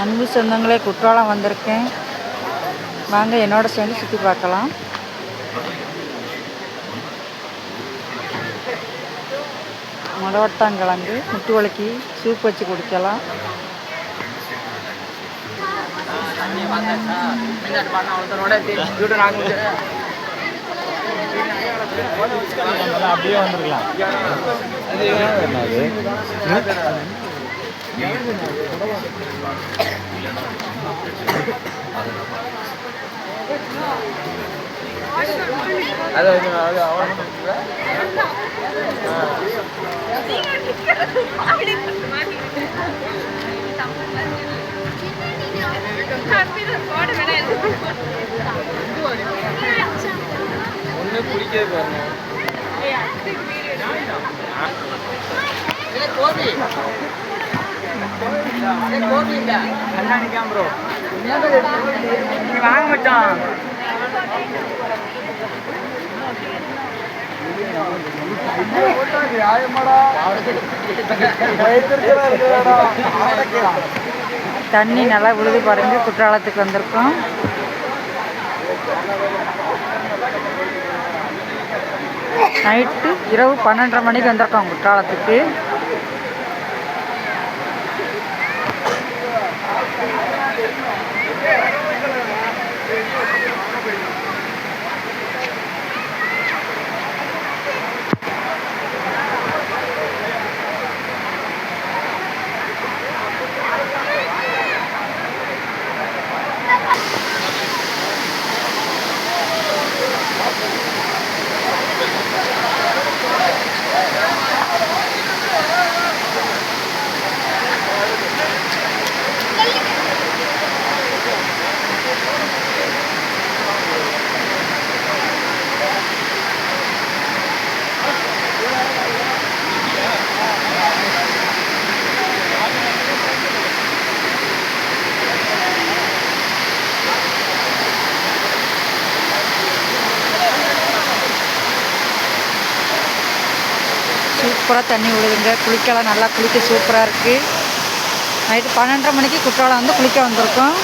அன்பு சொந்தங்களே குற்றாலம் வந்திருக்கேன். வாங்க என்னோட சேர்ந்து சுற்றி பார்க்கலாம். முடவட்டாங்கிழங்கு முட்டு வலிக்கு சூப் வச்சு குடிக்கலாம். அப்படியே வந்துருக்கலாம். அது அது கோபி. ஒன்று குடிக்கிறது பாருங்க ப்ரோ நீ வாங்க மாட்டான் தண்ணி நல்லா விழுது பாருங்க குற்றாலத்துக்கு வந்திருக்கோம். நைட்டு இரவு பன்னெண்டரை மணிக்கு வந்திருக்கோம் குற்றாலத்துக்கு. சூப்பராக தண்ணி விழுதுங்க. குளிக்கலாம். நல்லா குளிக்க சூப்பராக இருக்குது நைட்டு பன்னெண்டரை மணிக்கு குற்றாலம் வந்து குளிக்க வந்திருக்கோம்.